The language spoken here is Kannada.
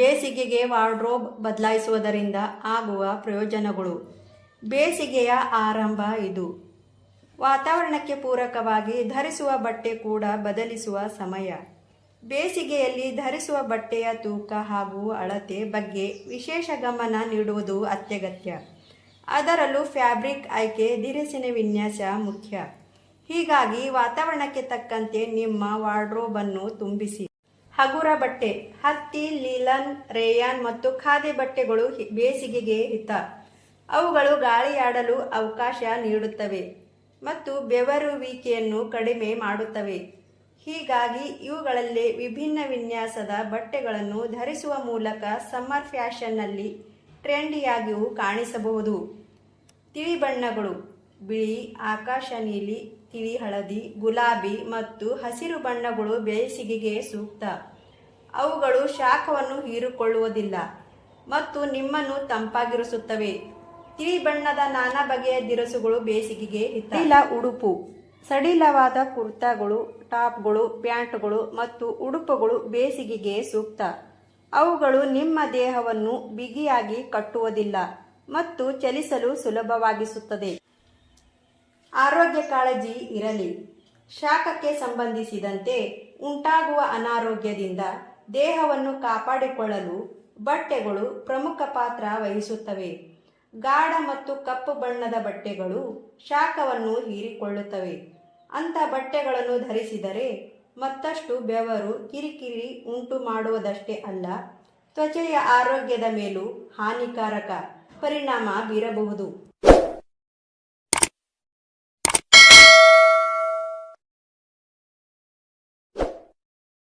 ಬೇಸಿಗೆಗೆ ವಾರ್ಡ್ರೋಬ್ ಬದಲಾಯಿಸುವುದರಿಂದ ಆಗುವ ಪ್ರಯೋಜನಗಳು. ಬೇಸಿಗೆಯ ಆರಂಭ ಇದು. ವಾತಾವರಣಕ್ಕೆ ಪೂರಕವಾಗಿ ಧರಿಸುವ ಬಟ್ಟೆ ಕೂಡ ಬದಲಿಸುವ ಸಮಯ. ಬೇಸಿಗೆಯಲ್ಲಿ ಧರಿಸುವ ಬಟ್ಟೆಯ ತೂಕ ಹಾಗೂ ಅಳತೆ ಬಗ್ಗೆ ವಿಶೇಷ ಗಮನ ನೀಡುವುದು ಅತ್ಯಗತ್ಯ. ಅದರಲ್ಲೂ ಫ್ಯಾಬ್ರಿಕ್ ಆಯ್ಕೆ ದಿರಿಸಿನ ವಿನ್ಯಾಸ ಮುಖ್ಯ. ಹೀಗಾಗಿ ವಾತಾವರಣಕ್ಕೆ ತಕ್ಕಂತೆ ನಿಮ್ಮ ವಾರ್ಡ್ರೋಬನ್ನು ತುಂಬಿಸಿ. ಹಗುರ ಬಟ್ಟೆ, ಹತ್ತಿ, ಲೀಲನ್, ರೇಯಾನ್ ಮತ್ತು ಖಾದಿ ಬಟ್ಟೆಗಳು ಬೇಸಿಗೆಗೆ ಹಿತ. ಅವುಗಳು ಗಾಳಿಯಾಡಲು ಅವಕಾಶ ನೀಡುತ್ತವೆ ಮತ್ತು ಬೆವರುವಿಕೆಯನ್ನು ಕಡಿಮೆ ಮಾಡುತ್ತವೆ. ಹೀಗಾಗಿ ಇವುಗಳಲ್ಲಿ ವಿಭಿನ್ನ ವಿನ್ಯಾಸದ ಬಟ್ಟೆಗಳನ್ನು ಧರಿಸುವ ಮೂಲಕ ಸಮ್ಮರ್ ಫ್ಯಾಷನ್ನಲ್ಲಿ ಟ್ರೆಂಡಿಯಾಗಿಯೂ ಕಾಣಿಸಬಹುದು. ತಿಳಿ ಬಣ್ಣಗಳು. ಬಿಳಿ, ಆಕಾಶ ನೀಲಿ ತಿಳಿ ಹಳದಿ, ಗುಲಾಬಿ ಮತ್ತು ಹಸಿರು ಬಣ್ಣಗಳು ಬೇಸಿಗೆಗೆ ಸೂಕ್ತ. ಅವುಗಳು ಶಾಖವನ್ನು ಹೀರಿಕೊಳ್ಳುವುದಿಲ್ಲ ಮತ್ತು ನಿಮ್ಮನ್ನು ತಂಪಾಗಿರಿಸುತ್ತವೆ. ತಿಳಿ ಬಣ್ಣದ ನಾನಾ ಬಗೆಯ ದಿರಸುಗಳು ಬೇಸಿಗೆಗೆ ಹಿತ. ಉಡುಪು. ಸಡಿಲವಾದ ಕುರ್ತಾಗಳು, ಟಾಪ್ಗಳು, ಪ್ಯಾಂಟ್ಗಳು ಮತ್ತು ಉಡುಪುಗಳು ಬೇಸಿಗೆಗೆ ಸೂಕ್ತ. ಅವುಗಳು ನಿಮ್ಮ ದೇಹವನ್ನು ಬಿಗಿಯಾಗಿ ಕಟ್ಟುವುದಿಲ್ಲ ಮತ್ತು ಚಲಿಸಲು ಸುಲಭವಾಗಿಸುತ್ತದೆ. ಆರೋಗ್ಯ ಕಾಳಜಿ ಇರಲಿ. ಶಾಖಕ್ಕೆ ಸಂಬಂಧಿಸಿದಂತೆ ಉಂಟಾಗುವ ಅನಾರೋಗ್ಯದಿಂದ ದೇಹವನ್ನು ಕಾಪಾಡಿಕೊಳ್ಳಲು ಬಟ್ಟೆಗಳು ಪ್ರಮುಖ ಪಾತ್ರ ವಹಿಸುತ್ತವೆ. ಗಾಢ ಮತ್ತು ಕಪ್ಪು ಬಣ್ಣದ ಬಟ್ಟೆಗಳು ಶಾಖವನ್ನು ಹೀರಿಕೊಳ್ಳುತ್ತವೆ. ಅಂಥ ಬಟ್ಟೆಗಳನ್ನು ಧರಿಸಿದರೆ ಮತ್ತಷ್ಟು ಬೆವರು ಕಿರಿಕಿರಿ ಉಂಟು ಮಾಡುವುದಷ್ಟೇ ಅಲ್ಲ, ತ್ವಚೆಯ ಆರೋಗ್ಯದ ಮೇಲೂ ಹಾನಿಕಾರಕ ಪರಿಣಾಮ ಬೀರಬಹುದು.